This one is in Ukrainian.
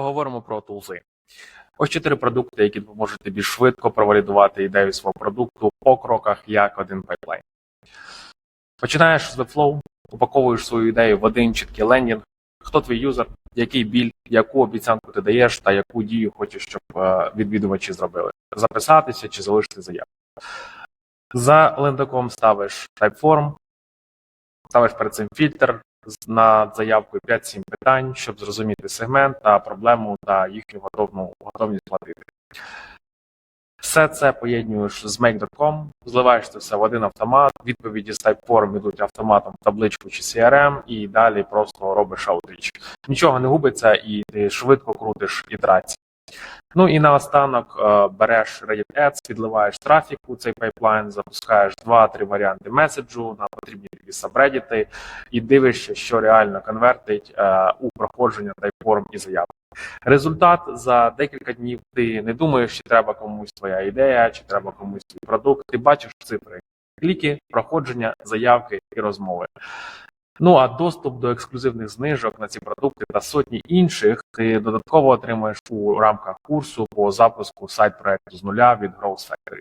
Поговоримо про тулзи. Ось чотири продукти, які допоможуть тобі швидко провалідувати ідею свого продукту по кроках як один пайплайн. Починаєш з Webflow, упаковуєш свою ідею в один чіткий лендінг, хто твій юзер, який біль, яку обіцянку ти даєш та яку дію хочеш, щоб е, відвідувачі зробили. Записатися чи залишити заявку. За лендаком ставиш Typeform, ставиш перед цим фільтр над заявкою 5-7 питань, щоб зрозуміти сегмент та проблему та їхню готовну, готовність платити. Все це поєднуєш з Make.com, зливаєш це все в один автомат, відповіді з Typeform йдуть автоматом в табличку чи CRM, і далі просто робиш аутріч. Нічого не губиться, і ти швидко крутиш ітерації. Ну і наостанок е, береш Reddit Ads, підливаєш трафік у цей пайплайн, запускаєш 2-3 варіанти меседжу на потрібні сабредіти і дивишся, що реально конвертить е, у проходження тайформ і заявок. Результат за декілька днів ти не думаєш, чи треба комусь твоя ідея, чи треба комусь твій продукт. Ти бачиш цифри, кліки, проходження, заявки і розмови. Ну а доступ до ексклюзивних знижок на ці продукти та сотні інших ти додатково отримаєш у рамках курсу по запуску сайт проекту з нуля від Growth Factory.